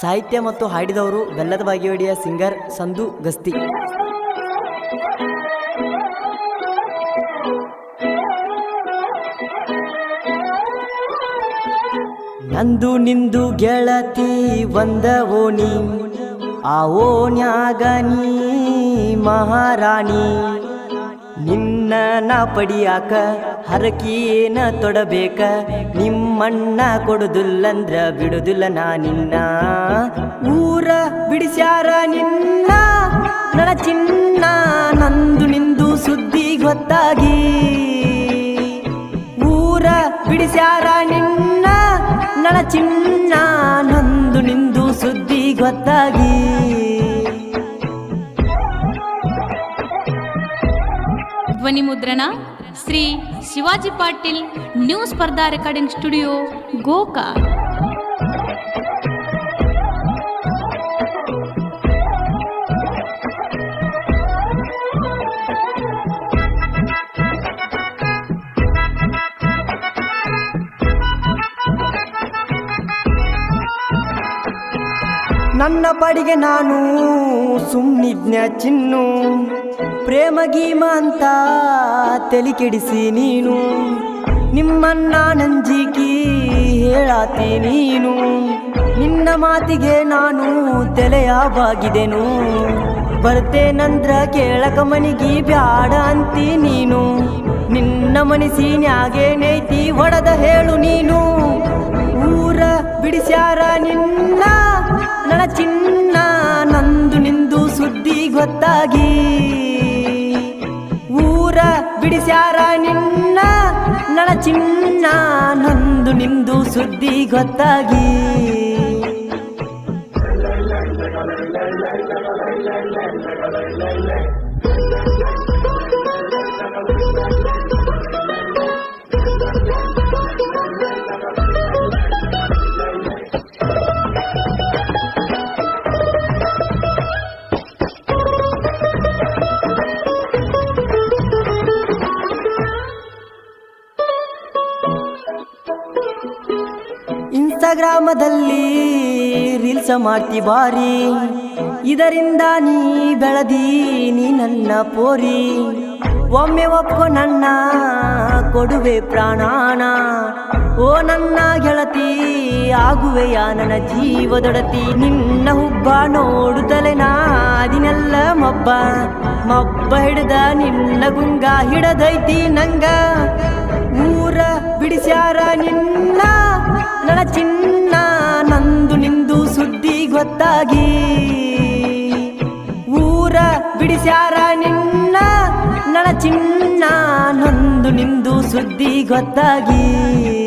ಸಾಹಿತ್ಯ ಮತ್ತು ಹಾಡಿದವರು ಬೆಲ್ಲದ ಬಾಗಿವಡಿಯ ಸಿಂಗರ್ ಸಂದು ಗಸ್ತಿ. ನಂದು ನಿಂದು ಗೆಳತಿ ಒಂದ ಓಣಿ ಆ ಓಣ್ಯಾಗ ನೀ. ಮಹಾರಾಣಿ ನಿನ್ನ ನಾ ಪಡಿಯಾಕ ಹರಕೇನ ತೊಡಬೇಕ? ನಿಮ್ಮಣ್ಣ ಕೊಡುದಿಲ್ಲಂದ್ರ ಬಿಡುದಿಲ್ಲ ನಾ ನಿನ್ನ. ಊರ ಬಿಡಿಸ್ಯಾರ ನಿನ್ನ? ನನ್ನ ಚಿನ್ನ ನಂದು ನಿಂದು ಸುದ್ದಿ ಗೊತ್ತಾಗಿ ಊರ ಬಿಡಿಸ್ಯಾರ ನಿನ್ನ? ನನ್ನ ಚಿನ್ನ ನಂದು ನಿಂದು ಸುದ್ದಿ ಗೊತ್ತಾಗಿ ಧ್ವನಿ ಮುದ್ರಣ ಶ್ರೀ ಶಿವಾಜಿ ಪಾಟೀಲ್ ನ್ಯೂ ಸ್ಪರ್ಧಾ ರೆಕಾರ್ಡಿಂಗ್ ಸ್ಟುಡಿಯೋ ಗೋಕಾ ನನ್ನ ಪಡಿಗೆ ನಾನು ಸುಮ್ನಿದ್ನ ಚಿನ್ನು. ಪ್ರೇಮ ಗೀಮ ಅಂತ ತಲೆ ಕೆಡಿಸಿ ನೀನು. ನಿಮ್ಮನ್ನ ನಂಜಿಕಿ ಹೇಳಾತಿ ನೀನು. ನಿನ್ನ ಮಾತಿಗೆ ನಾನು ತಲೆಯಾವಾಗಿದೆನು. ಬರ್ತೇನಂದ್ರ ಕೇಳಕ ಮನಿಗಿ ಬ್ಯಾಡ ಅಂತಿ ನೀನು. ನಿನ್ನ ಮನಸ್ಸಿನ್ಯಾಗೇನೈತಿ ಒಡದ ಹೇಳು ನೀನು. ಊರ ಬಿಡಿಸ್ಯಾರ ನನ್ನ ಬಿಡಿಸ್ಯಾರ ನಿನ್ನ ನಳ ಚಿನ್ನ ನಂದು ನಿಂದು ಸುದ್ದಿ ಗೊತ್ತಾಗಿ. ಇನ್ಸ್ಟಾಗ್ರಾಮದಲ್ಲಿ ರೀಲ್ಸ್ ಮಾಡ್ತಿ ಬಾರಿ. ಇದರಿಂದ ನೀ ಬೆಳದಿ, ನೀ ನನ್ನ ಪೋರಿ. ಒಮ್ಮೆ ಒಪ್ಕೊ ನನ್ನ ಕೊಡುವೆ ಪ್ರಾಣಾನ. ಓ ನನ್ನ ಗೆಳತಿ ಆಗುವೆಯ ನನ್ನ ಜೀವದೊಡತಿ. ನಿನ್ನ ಹುಬ್ಬ ನೋಡುತ್ತಲೆ ನಾದಿನೆಲ್ಲ ಮಬ್ಬ. ಮಬ್ಬ ಹಿಡ್ದ ನಿನ್ನ ಗುಂಗ ಹಿಡದೈತಿ ನಂಗ. ಊರ ಬಿಡಿಸ್ಯಾರ ನನ್ನ ಚಿನ್ನ ನಂದು ನಿಂದು ಸುದ್ದಿ ಗೊತ್ತಾಗಿ. ಊರ ಬಿಡಿಸ್ಯಾರ ನಿನ್ನ ನನ್ನ ಚಿನ್ನ ನಂದು ನಿಂದು ಸುದ್ದಿ ಗೊತ್ತಾಗಿ.